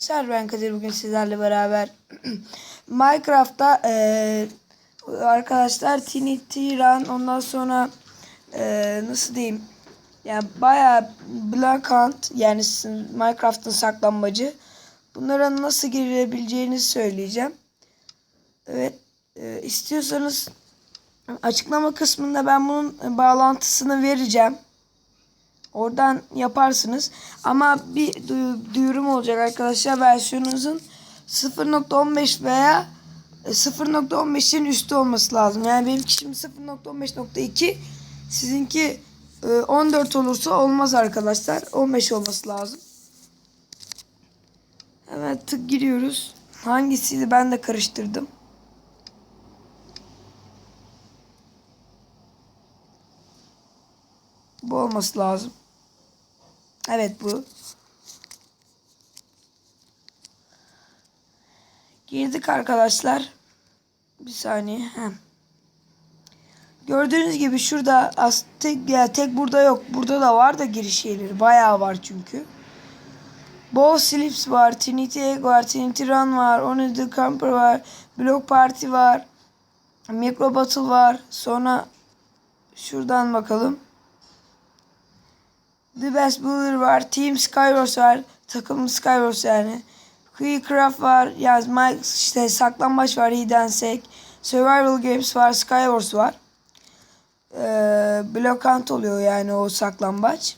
Arkadaşlar ben Kadir bugün sizlerle beraber Minecraft'ta eee, arkadaşlar Trinity Run ondan sonra eee, nasıl diyeyim yani bayağı Black Hunt yani Minecraft'ın saklanmacı bunlara nasıl girebileceğini söyleyeceğim. Evet eee, istiyorsanız açıklama kısmında ben bunun bağlantısını vereceğim. Oradan yaparsınız. Ama bir duyu- duyurum olacak arkadaşlar. Versiyonunuzun 0.15 veya e, 0.15'in üstü olması lazım. Yani benimki şimdi 0.15.2 sizinki e, 14 olursa olmaz arkadaşlar. 15 olması lazım. Hemen tık giriyoruz. Hangisiydi ben de karıştırdım. Bu olması lazım. Evet bu. Girdik arkadaşlar. Bir saniye. Heh. Gördüğünüz gibi şurada as tek, ya tek burada yok. Burada da var da giriş yerleri. Bayağı var çünkü. Ball Slips var. Trinity Egg var. Trinity Run var. Only the Camper var. Block Party var. Micro Battle var. Sonra şuradan bakalım. The Best Builder var. Team Skywars var. Takım Skywars yani. Quaycraft var. Yani Mike işte saklambaç var. Hidden Sek. Survival Games var. Skywars var. Ee, Block Hunt oluyor yani o saklambaç.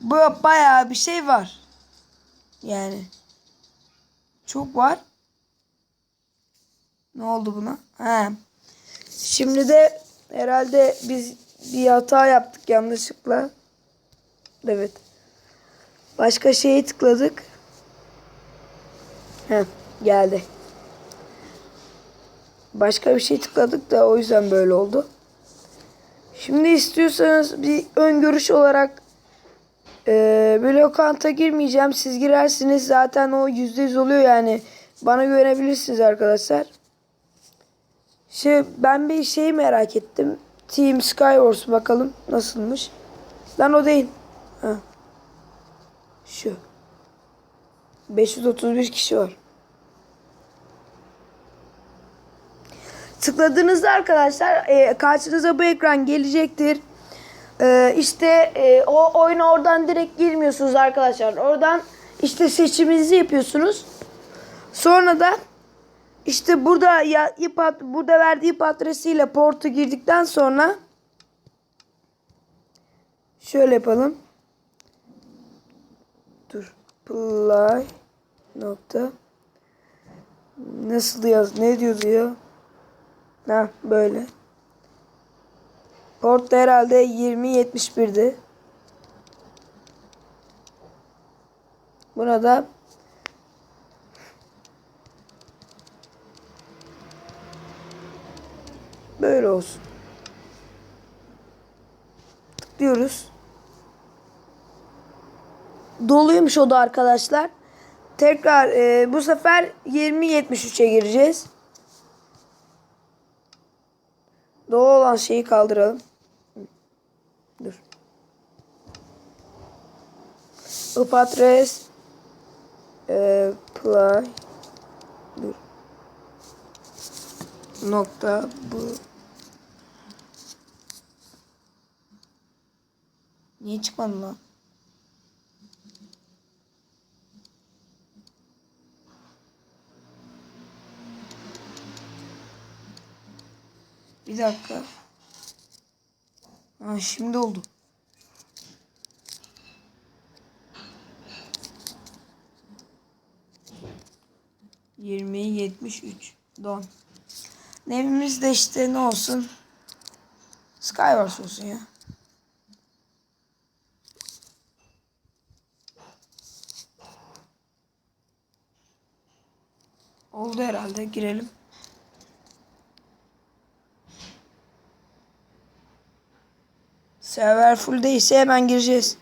Bu bayağı bir şey var. Yani. Çok var. Ne oldu buna? He. Şimdi de herhalde biz bir hata yaptık yanlışlıkla. Evet. Başka şeye tıkladık. Heh, geldi. Başka bir şey tıkladık da o yüzden böyle oldu. Şimdi istiyorsanız bir ön görüş olarak e, blokanta girmeyeceğim. Siz girersiniz. Zaten o %100 oluyor yani. Bana güvenebilirsiniz arkadaşlar. Şey, ben bir şey merak ettim. Team Skywars bakalım nasılmış. Lan o değil. Ha. Şu. 531 kişi var. Tıkladığınızda arkadaşlar e, karşınıza bu ekran gelecektir. E, işte e, o oyuna oradan direkt girmiyorsunuz arkadaşlar. Oradan işte seçiminizi yapıyorsunuz. Sonra da işte burada ya ip ad- burada verdiği ip adresiyle portu girdikten sonra şöyle yapalım. Dur. Play nokta nasıl yaz ne diyordu ya? Ha böyle. Port da herhalde 2071'di. Buna da böyle olsun. Tıklıyoruz. Doluymuş o da arkadaşlar. Tekrar e, bu sefer 2073'e gireceğiz. Dolu olan şeyi kaldıralım. Dur. Upatres e, play dur. Nokta bu Niye çıkmadı lan? Bir dakika. Ha, şimdi oldu. Yirmi yetmiş üç. Don. Evimiz de işte ne olsun? Skywars olsun ya. Oldu herhalde. Girelim. Server full değilse hemen gireceğiz.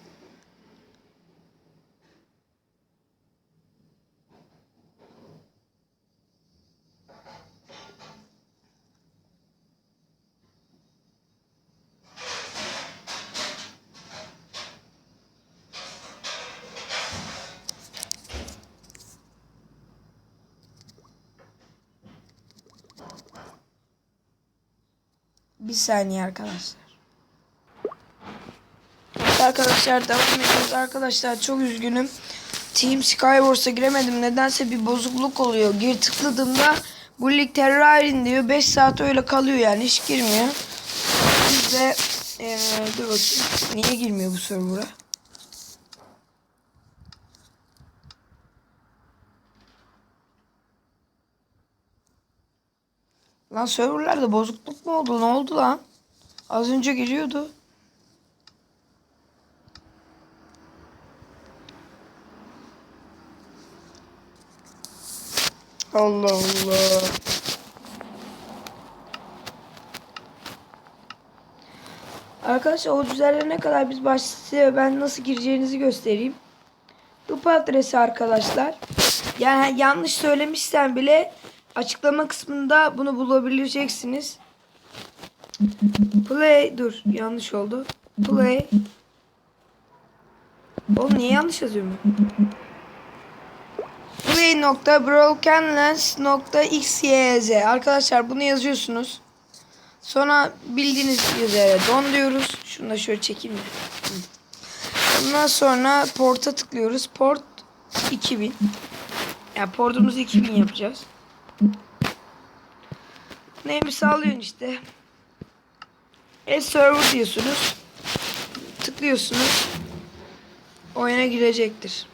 Bir saniye arkadaşlar. Arkadaşlar devam ediyoruz. Arkadaşlar çok üzgünüm. Team Skywars'a giremedim. Nedense bir bozukluk oluyor. Gir tıkladığımda bu lig terör diyor. 5 saat öyle kalıyor yani. Hiç girmiyor. Biz eee, dur bakayım. Niye girmiyor bu server'a? Lan serverlerde bozukluk mu oldu? Ne oldu lan? Az önce giriyordu. Allah Allah. Arkadaşlar o düzenlene kadar biz baş ben nasıl gireceğinizi göstereyim. IP adresi arkadaşlar. Yani yanlış söylemişsem bile açıklama kısmında bunu bulabileceksiniz. Play dur yanlış oldu. Play. Oğlum niye yanlış yazıyorum? play.brokenlens.xyz Arkadaşlar bunu yazıyorsunuz. Sonra bildiğiniz üzere don diyoruz. Şunu da şöyle çekeyim de. Ondan sonra port'a tıklıyoruz. Port 2000. Yani portumuzu 2000 yapacağız. Neymiş sağlıyorsun işte. E server diyorsunuz. Tıklıyorsunuz. Oyuna girecektir.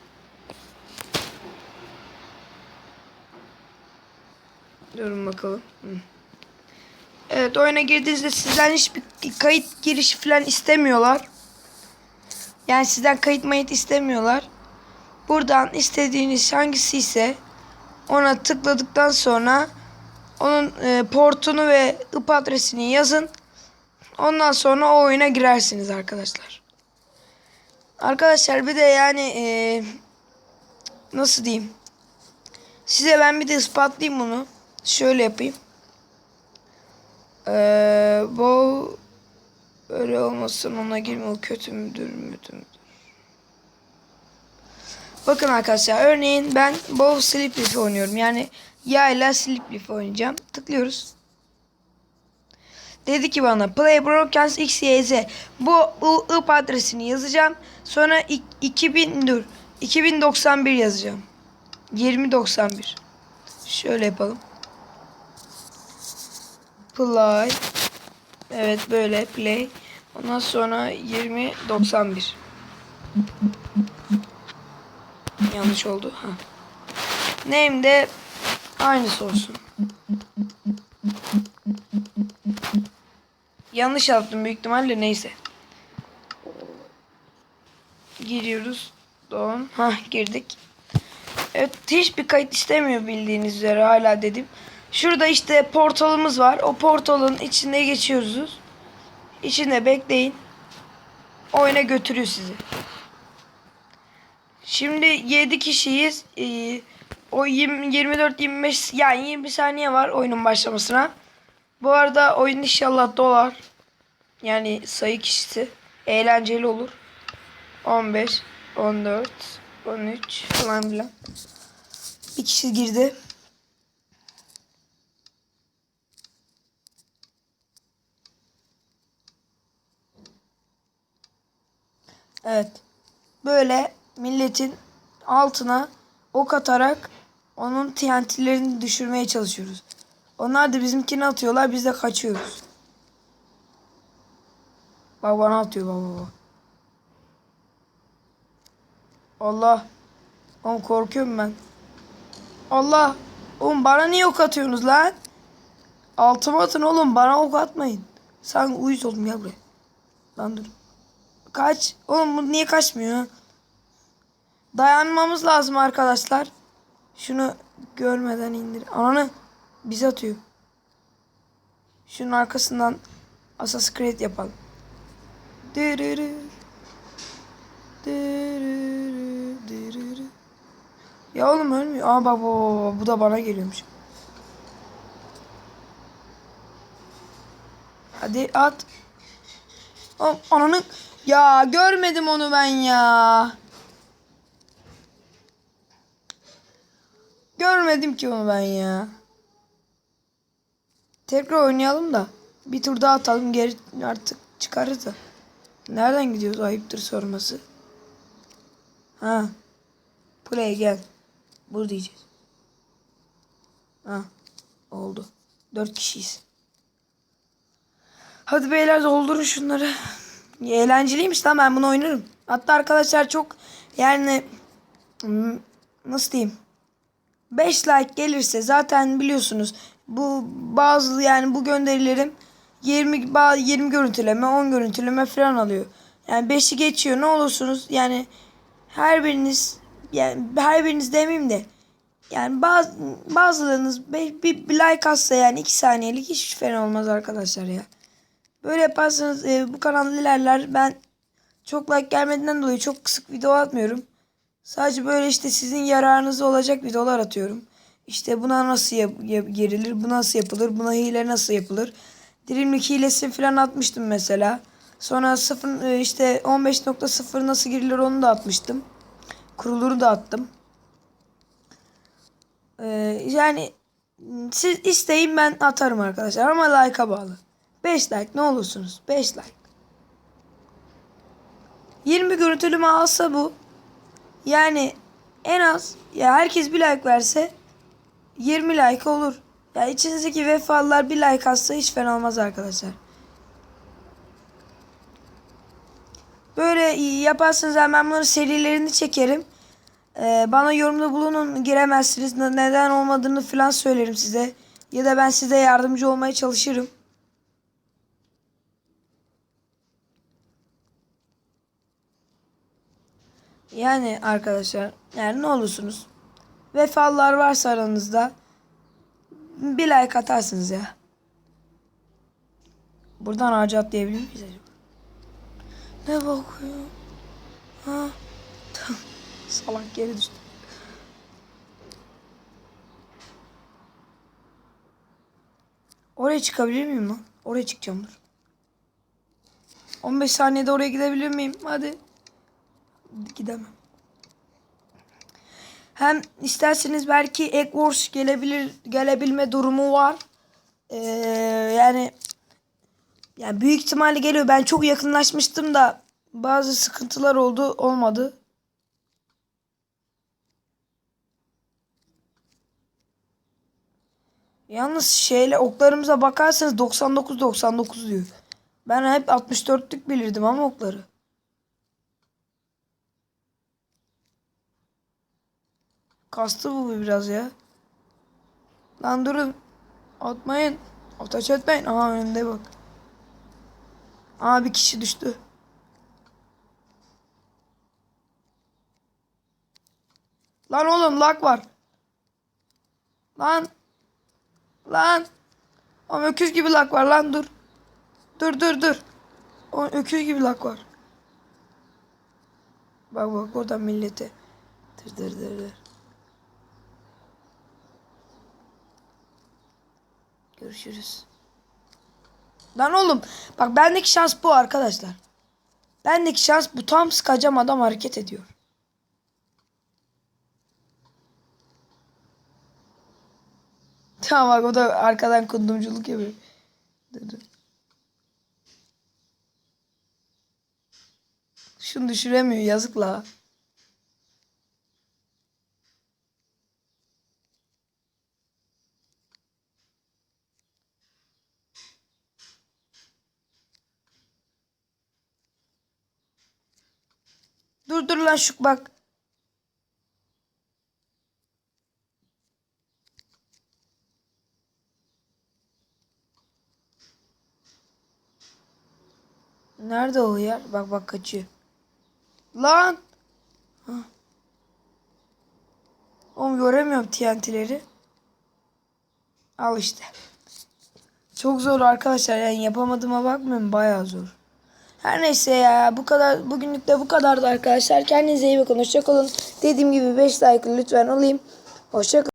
Durun bakalım. Evet oyuna girdiğinizde sizden hiçbir kayıt girişi falan istemiyorlar. Yani sizden kayıt mayıt istemiyorlar. Buradan istediğiniz hangisi ise ona tıkladıktan sonra onun e, portunu ve IP adresini yazın. Ondan sonra o oyuna girersiniz arkadaşlar. Arkadaşlar bir de yani e, nasıl diyeyim? Size ben bir de ispatlayayım bunu. Şöyle yapayım. Ee, bu öyle olmasın ona girme o kötü müdür müdür müdür. Bakın arkadaşlar örneğin ben Bow Sleep oynuyorum. Yani yayla Sleep oynayacağım. Tıklıyoruz. Dedi ki bana Play Brokens XYZ. Bu IP adresini yazacağım. Sonra 2000 dur. 2091 yazacağım. 2091. Şöyle yapalım. Play. Evet böyle play. Ondan sonra 2091. Yanlış oldu. Ha. Name de aynısı olsun. Yanlış yaptım büyük ihtimalle neyse. Giriyoruz. Don. Ha girdik. Evet hiçbir kayıt istemiyor bildiğiniz üzere hala dedim. Şurada işte portalımız var. O portalın içinde geçiyoruz. İçinde bekleyin. Oyuna götürüyor sizi. Şimdi 7 kişiyiz. Ee, o 24-25 yani 20 saniye var oyunun başlamasına. Bu arada oyun inşallah dolar. Yani sayı kişisi. Eğlenceli olur. 15, 14, 13 falan filan. Bir kişi girdi. Evet. Böyle milletin altına ok atarak onun TNT'lerini düşürmeye çalışıyoruz. Onlar da bizimkini atıyorlar biz de kaçıyoruz. Bak bana atıyor baba baba. Allah. Oğlum korkuyorum ben. Allah. Oğlum bana niye ok atıyorsunuz lan? Altıma atın oğlum bana ok atmayın. Sen uyuz oğlum gel buraya. Lan dur. Kaç. Oğlum bu niye kaçmıyor? Dayanmamız lazım arkadaşlar. Şunu görmeden indir. Ananı bize atıyor. Şunun arkasından Assassin's Creed yapalım. Dırırı. Dırırı, dırırı. Ya oğlum ölmüyor. Aa bak bu, bu da bana geliyormuş. Hadi at. Oğlum ananı ya görmedim onu ben ya. Görmedim ki onu ben ya. Tekrar oynayalım da. Bir tur daha atalım geri artık çıkarız da. Nereden gidiyoruz ayıptır sorması. Ha. Buraya gel. Bur diyeceğiz. Ha. Oldu. Dört kişiyiz. Hadi beyler doldurun şunları. Eğlenceliymiş lan ben bunu oynarım. Hatta arkadaşlar çok yani nasıl diyeyim 5 like gelirse zaten biliyorsunuz bu bazı yani bu gönderilerim 20 ba- 20 görüntüleme 10 görüntüleme falan alıyor. Yani 5'i geçiyor ne olursunuz yani her biriniz yani her biriniz demeyeyim de yani bazı bazılarınız bir, bir like atsa yani 2 saniyelik hiç fena olmaz arkadaşlar ya. Böyle yaparsanız e, bu kanal ilerler. Ben çok like gelmediğinden dolayı çok sık video atmıyorum. Sadece böyle işte sizin yararınıza olacak videolar atıyorum. İşte buna nasıl yap- girilir, bu nasıl yapılır, buna hile nasıl yapılır. Dilimlik hilesini falan atmıştım mesela. Sonra sıfır e, işte 15.0 nasıl girilir onu da atmıştım. Kuruluru da attım. Ee, yani siz isteyin ben atarım arkadaşlar ama like'a bağlı. 5 like ne olursunuz 5 like. 20 görüntülümü alsa bu yani en az ya herkes bir like verse 20 like olur. Ya içinizdeki vefalılar bir like atsa hiç fena olmaz arkadaşlar. Böyle yaparsanız ben bunların serilerini çekerim. Ee, bana yorumda bulunun giremezsiniz. Ne- Neden olmadığını falan söylerim size. Ya da ben size yardımcı olmaya çalışırım. Yani arkadaşlar yani ne olursunuz. Vefalılar varsa aranızda bir like atarsınız ya. Buradan ağaca atlayabilir miyiz acaba? Ne bakıyor? Ha? Salak geri düştü. Oraya çıkabilir miyim lan? Oraya çıkacağım dur. 15 saniyede oraya gidebilir miyim? Hadi. Gidemem. Hem isterseniz belki Egg gelebilir gelebilme durumu var. Ee, yani yani büyük ihtimalle geliyor. Ben çok yakınlaşmıştım da bazı sıkıntılar oldu, olmadı. Yalnız şeyle oklarımıza bakarsanız 99 99 diyor. Ben hep 64'lük bilirdim ama okları. Kastı bu biraz ya. Lan durun. Atmayın. Ateş etmeyin. Aha önünde bak. Aa bir kişi düştü. Lan oğlum lag var. Lan. Lan. Oğlum öküz gibi lag var lan dur. Dur dur dur. O öküz gibi lag var. Bak bak orada millete. Dur dur dur dur. Görüşürüz. Lan oğlum bak bendeki şans bu arkadaşlar. Bendeki şans bu tam sıkacağım adam hareket ediyor. Tamam bak o da arkadan kundumculuk yapıyor. Şunu düşüremiyor yazık la. Dur lan şu bak. Nerede o yer? Bak bak kaçıyor. Lan. Hah. Oğlum göremiyorum TNT'leri. Al işte. Çok zor arkadaşlar yani yapamadığıma bakmayın bayağı zor. Her neyse ya bu kadar bugünlük de bu kadardı arkadaşlar. Kendinize iyi bakın. Hoşçakalın. Dediğim gibi 5 like lütfen alayım. Hoşçakalın.